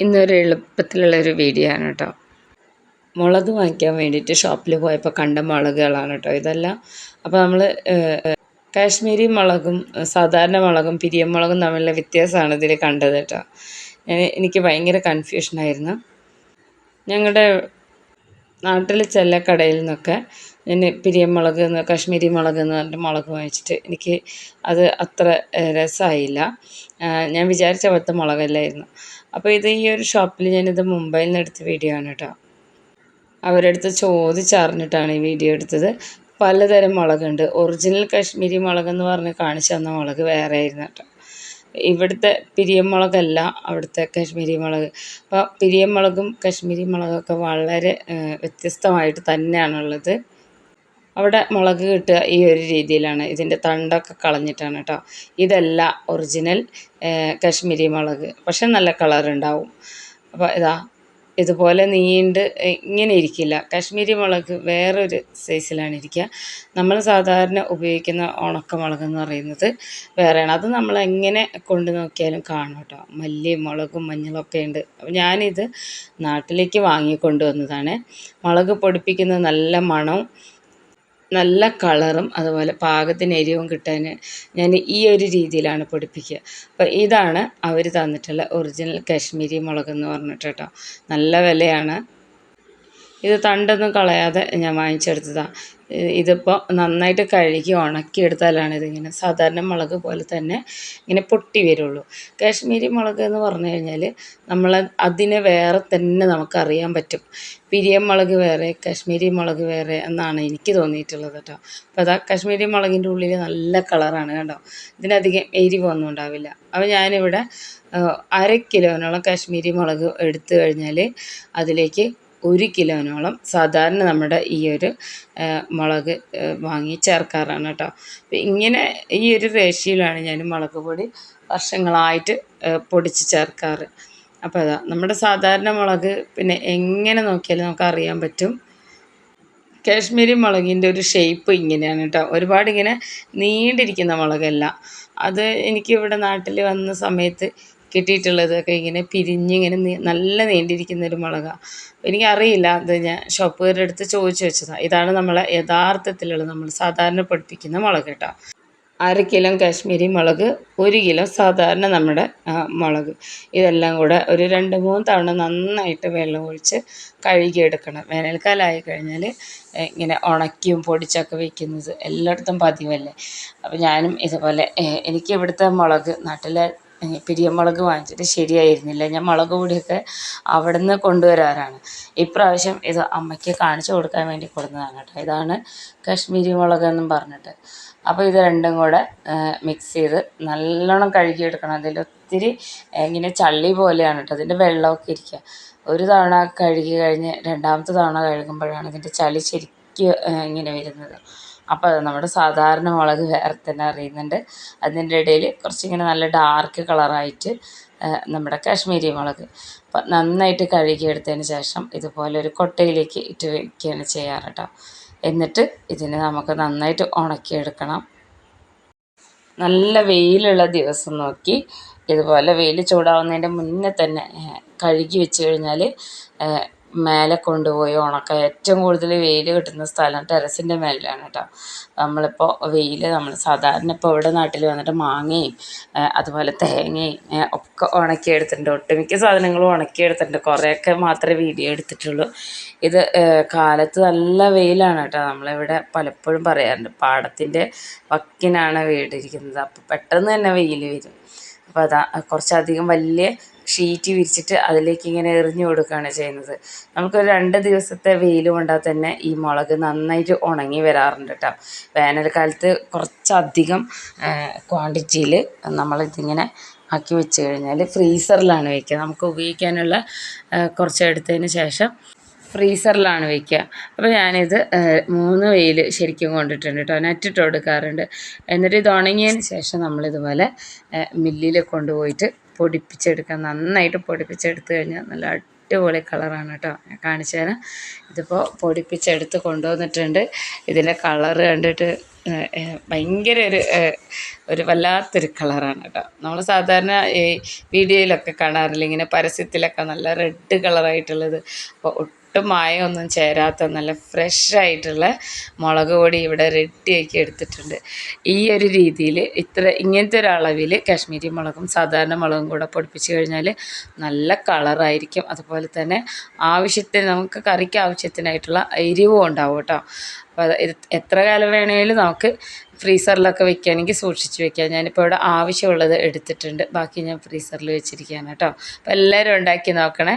ഇന്നൊരു എളുപ്പത്തിലുള്ളൊരു വീഡിയോ ആണ് കേട്ടോ മുളക് വാങ്ങിക്കാൻ വേണ്ടിയിട്ട് ഷോപ്പിൽ പോയപ്പോൾ കണ്ട മുളകുകളാണ് കേട്ടോ ഇതെല്ലാം അപ്പോൾ നമ്മൾ കാശ്മീരി മുളകും സാധാരണ മുളകും പിരിയമുളകും തമ്മിലുള്ള വ്യത്യാസമാണ് ഇതിൽ കണ്ടത് കേട്ടോ എനിക്ക് ഭയങ്കര കൺഫ്യൂഷനായിരുന്നു ഞങ്ങളുടെ നാട്ടിൽ ചില കടയിൽ നിന്നൊക്കെ ഞാൻ പിരിയമുളക് എന്ന് കാശ്മീരി മുളക് എന്ന് പറഞ്ഞിട്ട് മുളക് വാങ്ങിച്ചിട്ട് എനിക്ക് അത് അത്ര രസമായില്ല ഞാൻ വിചാരിച്ച പോലത്തെ മുളകല്ലായിരുന്നു. അപ്പോൾ ഇത് ഈ ഒരു ഷോപ്പിൽ ഞാനിത് മുംബൈയിൽ നിന്ന് എടുത്ത വീഡിയോ ആണ് കേട്ടോ അവരെടുത്ത് ചോദിച്ചറിഞ്ഞിട്ടാണ് ഈ വീഡിയോ എടുത്തത്. പലതരം മുളകുണ്ട്. ഒറിജിനൽ കാശ്മീരി മുളക് എന്ന് പറഞ്ഞ് കാണിച്ചു തന്ന മുളക് വേറെ ആയിരുന്നു കേട്ടോ. ഇവിടുത്തെ പിരിയമുളകല്ല അവിടുത്തെ കാശ്മീരി മുളക്. അപ്പോൾ പിരിയമുളകും കാശ്മീരി മുളകൊക്കെ വളരെ വ്യത്യസ്തമായിട്ട് തന്നെയാണുള്ളത്. അവിടെ മുളക് കിട്ടുക ഈ ഒരു രീതിയിലാണ്. ഇതിന്റെ തണ്ടൊക്കെ കളഞ്ഞിട്ടാണ് കേട്ടോ ഇതല്ല ഒറിജിനൽ കാശ്മീരി മുളക്. പക്ഷെ നല്ല കളറുണ്ടാവും അപ്പോൾ ഇതാ ഇതുപോലെ നീണ്ട് ഇങ്ങനെ ഇരിക്കില്ല. കാശ്മീരി മുളക് വേറൊരു സൈസിലാണ് ഇരിക്കുക. നമ്മൾ സാധാരണ ഉപയോഗിക്കുന്ന ഉണക്കമുളക് എന്ന് പറയുന്നത് വേറെയാണ്. അത് നമ്മൾ എങ്ങനെ കൊണ്ടു നോക്കിയാലും കാണും കേട്ടോ മല്ലി മുളകും മഞ്ഞളൊക്കെ ഉണ്ട്. അപ്പോൾ ഞാനിത് നാട്ടിലേക്ക് വാങ്ങിക്കൊണ്ടുവന്നതാണ് മുളക് പൊടിപ്പിക്കുന്ന നല്ല മണവും നല്ല കളറും അതുപോലെ പാകത്തിന് എരിവും കിട്ടാൻ ഞാൻ ഈ ഒരു രീതിയിലാണ് പൊടിപ്പിക്കുക. അപ്പോൾ ഇതാണ് അവർ തന്നിട്ടുള്ള ഒറിജിനൽ കാശ്മീരി മുളകെന്ന് പറഞ്ഞിട്ട് കേട്ടോ. നല്ല വിലയാണ്. ഇത് തണ്ടൊന്നും കളയാതെ ഞാൻ വാങ്ങിച്ചെടുത്തതാണ് ഇതിപ്പോൾ നന്നായിട്ട് കഴുകി ഉണക്കിയെടുത്താലാണ് ഇതിങ്ങനെ സാധാരണ മുളക് പോലെ തന്നെ ഇങ്ങനെ പൊട്ടി വരുള്ളൂ. കാശ്മീരി മുളക് എന്ന് പറഞ്ഞു കഴിഞ്ഞാൽ നമ്മൾ അതിനെ വേറെ തന്നെ നമുക്കറിയാൻ പറ്റും. പിരിയം മുളക് വേറെ കാശ്മീരി മുളക് വേറെ എന്നാണ് എനിക്ക് തോന്നിയിട്ടുള്ളത് കേട്ടോ. അപ്പോൾ അതാ കാശ്മീരി മുളകിന്റെ ഉള്ളിൽ നല്ല കളറാണ് കേട്ടോ ഇതിനധികം എരിവൊന്നും ഉണ്ടാവില്ല. അപ്പോൾ ഞാനിവിടെ അര കിലോനോളം കാശ്മീരി മുളക് എടുത്തു കഴിഞ്ഞാൽ അതിലേക്ക് ഒരു കിലോനോളം സാധാരണ നമ്മുടെ ഈ ഒരു മുളക് വാങ്ങി ചേർക്കാറാണ് കേട്ടോ. അപ്പം ഇങ്ങനെ ഈ ഒരു റേഷ്യോയിലാണ് ഞാൻ മുളക് പൊടി വർഷങ്ങളായിട്ട് പൊടിച്ച് ചേർക്കാറ്. അപ്പോൾ അതാ നമ്മുടെ സാധാരണ മുളക് പിന്നെ എങ്ങനെ നോക്കിയാലും നമുക്ക് അറിയാൻ പറ്റും. കാശ്മീരി മുളകിന്റെ ഒരു ഷേപ്പ് ഇങ്ങനെയാണ് കേട്ടോ. ഒരുപാട് ഇങ്ങനെ നീണ്ടിരിക്കുന്ന മുളകല്ല. അത് എനിക്ക് ഇവിടെ നാട്ടിൽ വന്ന സമയത്ത് കിട്ടിയിട്ടുള്ളതൊക്കെ ഇങ്ങനെ പിരിഞ്ഞിങ്ങനെ നല്ല നീണ്ടിരിക്കുന്ന ഒരു മുളകാണ് എനിക്കറിയില്ല അത് ഞാൻ ഷോപ്പുകാരുടെ അടുത്ത് ചോദിച്ചു വെച്ചതാണ് ഇതാണ് നമ്മളെ യഥാർത്ഥത്തിലുള്ള നമ്മൾ സാധാരണ പൊടിപ്പിക്കുന്ന മുളക് കേട്ടോ. അര കിലോ കാശ്മീരി മുളക് ഒരു കിലോ സാധാരണ നമ്മുടെ മുളക്. ഇതെല്ലാം കൂടെ ഒരു രണ്ട് മൂന്ന് തവണ നന്നായിട്ട് വെള്ളം ഒഴിച്ച് കഴുകിയെടുക്കണം. വേനൽക്കാലമായി കഴിഞ്ഞാൽ ഇങ്ങനെ ഉണക്കിയും പൊടിച്ചൊക്കെ വെക്കുന്നത് എല്ലായിടത്തും പതിവല്ലേ? അപ്പോൾ ഞാനും ഇതുപോലെ എനിക്ക് ഇവിടുത്തെ മുളക് നാട്ടിലെ പിരിയമുളക് വാങ്ങിച്ചിട്ട് ശരിയായിരുന്നില്ല. ഞാൻ മുളക് പൊടിയൊക്കെ അവിടെ നിന്ന് കൊണ്ടുവരാറാണ്. ഇപ്രാവശ്യം ഇത് അമ്മയ്ക്ക് കാണിച്ചു കൊടുക്കാൻ വേണ്ടി കൊടുത്തതാണ് കേട്ടോ. ഇതാണ് കാശ്മീരി മുളക് എന്നും പറഞ്ഞിട്ട്. അപ്പോൾ ഇത് രണ്ടും കൂടെ മിക്സ് ചെയ്ത് നല്ലോണം കഴുകിയെടുക്കണം. അതിൽ ഒത്തിരി ഇങ്ങനെ ചള്ളി പോലെയാണ് കേട്ടോ. അതിന്റെ വെള്ളമൊക്കെ ഇരിക്കുക. ഒരു തവണ കഴുകി കഴിഞ്ഞ് രണ്ടാമത്തെ തവണ കഴുകുമ്പോഴാണ് ഇതിന്റെ ചളി ശരിക്കും ഇങ്ങനെ വരുന്നത്. അപ്പോൾ അത് നമ്മുടെ സാധാരണ മുളക് വേറെ തന്നെ അറിയുന്നുണ്ട്. അതിന്റെ ഇടയിൽ കുറച്ചിങ്ങനെ നല്ല ഡാർക്ക് കളറായിട്ട് നമ്മുടെ കാശ്മീരി മുളക്. അപ്പം നന്നായിട്ട് കഴുകിയെടുത്തതിന് ശേഷം ഇതുപോലെ ഒരു കൊട്ടയിലേക്ക് ഇട്ട് വയ്ക്കുകയാണ് ചെയ്യാറ് കേട്ടോ എന്നിട്ട് ഇതിനെ നമുക്ക് നന്നായിട്ട് ഉണക്കിയെടുക്കണം. നല്ല വെയിലുള്ള ദിവസം നോക്കി ഇതുപോലെ വെയിൽ ചൂടാവുന്നതിന്റെ മുന്നേ തന്നെ കഴുകി വെച്ച് കഴിഞ്ഞാൽ മേലെ കൊണ്ടുപോയി ഉണക്ക. ഏറ്റവും കൂടുതൽ വെയിൽ കിട്ടുന്ന സ്ഥലം ടെറസിന്റെ മേലെയാണ് കേട്ടോ. നമ്മളിപ്പോൾ വെയിൽ നമ്മൾ സാധാരണ ഇപ്പോൾ ഇവിടെ നാട്ടിൽ വന്നിട്ട് മാങ്ങയും അതുപോലെ തേങ്ങയും ഒക്കെ ഉണക്കി ഉണക്കിയെടുത്തിട്ടുണ്ട്. ഒട്ടുമിക്ക സാധനങ്ങളും ഉണക്കിയെടുത്തിട്ടുണ്ട്. കുറേയൊക്കെ മാത്രമേ വീഡിയോ എടുത്തിട്ടുള്ളൂ. ഇത് കാലത്ത് നല്ല വെയിലാണ് കേട്ടോ. നമ്മളിവിടെ പലപ്പോഴും പറയാറുണ്ട്. പാടത്തിന്റെ വക്കിനാണ് വീടിരിക്കുന്നത് അപ്പോൾ പെട്ടെന്ന് തന്നെ വെയിൽ വരും. അപ്പോൾ അതാ കുറച്ചധികം വലിയ ഷീറ്റ് വിരിച്ചിട്ട് അതിലേക്ക് ഇങ്ങനെ എറിഞ്ഞു കൊടുക്കുകയാണ് ചെയ്യുന്നത്. നമുക്കൊരു രണ്ട് ദിവസത്തെ വെയിൽ കൊണ്ടാൽ തന്നെ ഈ മുളക് നന്നായിട്ട് ഉണങ്ങി വരാറുണ്ട് കേട്ടോ. വേനൽക്കാലത്ത് കുറച്ചധികം ക്വാണ്ടിറ്റിയിൽ നമ്മളിതിങ്ങനെ ആക്കി വെച്ച് കഴിഞ്ഞാൽ ഫ്രീസറിലാണ് വയ്ക്കുക നമുക്ക് ഉപയോഗിക്കാനുള്ള കുറച്ച് എടുത്തതിന് ശേഷം ഫ്രീസറിലാണ് വയ്ക്കുക അപ്പോൾ ഞാനിത് മൂന്ന് വെയിൽ ശരിക്കും കൊണ്ടിട്ടുണ്ട് കേട്ടോ. നെറ്റിട്ട് കൊടുക്കാറുണ്ട്. എന്നിട്ട് ഇത് ഉണങ്ങിയതിന് ശേഷം നമ്മളിതുപോലെ മില്ലിൽ കൊണ്ടുപോയിട്ട് പൊടിപ്പിച്ചെടുക്കാം നന്നായിട്ട് പൊടിപ്പിച്ചെടുത്ത് കഴിഞ്ഞാൽ നല്ല അടിപൊളി കളറാണ് കേട്ടോ. ഞാൻ കാണിച്ചു തരാം. ഇതിപ്പോൾ പൊടിപ്പിച്ചെടുത്ത് കൊണ്ടുവന്നിട്ടുണ്ട്. ഇതിന്റെ കളറ് കണ്ടിട്ട് ഭയങ്കര ഒരു ഒരു വല്ലാത്തൊരു കളറാണ് കേട്ടോ. നമ്മൾ സാധാരണ ഈ വീഡിയോയിലൊക്കെ കാണാറില്ല ഇങ്ങനെ പരസ്യത്തിലൊക്കെ നല്ല റെഡ് കളറായിട്ടുള്ളത്. അപ്പോൾ ഒട്ടും മായമൊന്നും ചേരാത്ത നല്ല ഫ്രഷ് ആയിട്ടുള്ള മുളക് പൊടി ഇവിടെ റെഡിയാക്കി എടുത്തിട്ടുണ്ട്. ഈ ഒരു രീതിയിൽ ഇത്ര ഇങ്ങനത്തെ ഒരു അളവിൽ കാശ്മീരി മുളകും സാധാരണ മുളകും കൂടെ പൊടിപ്പിച്ച് കഴിഞ്ഞാൽ നല്ല കളറായിരിക്കും. അതുപോലെ തന്നെ ആവശ്യത്തിന് നമുക്ക് കറിക്ക് ആവശ്യത്തിനായിട്ടുള്ള എരിവും ഉണ്ടാവും കേട്ടോ. അപ്പോൾ എത്ര കാലം വേണമെങ്കിലും നമുക്ക് ഫ്രീസറിലൊക്കെ വെക്കുകയാണെങ്കിൽ സൂക്ഷിച്ച് വെക്കാം. ഞാനിപ്പോൾ ഇവിടെ ആവശ്യമുള്ളത് എടുത്തിട്ടുണ്ട്. ബാക്കി ഞാൻ ഫ്രീസറിൽ വെച്ചിരിക്കുകയാണ് കേട്ടോ. അപ്പോൾ എല്ലാവരും ഉണ്ടാക്കി നോക്കണേ.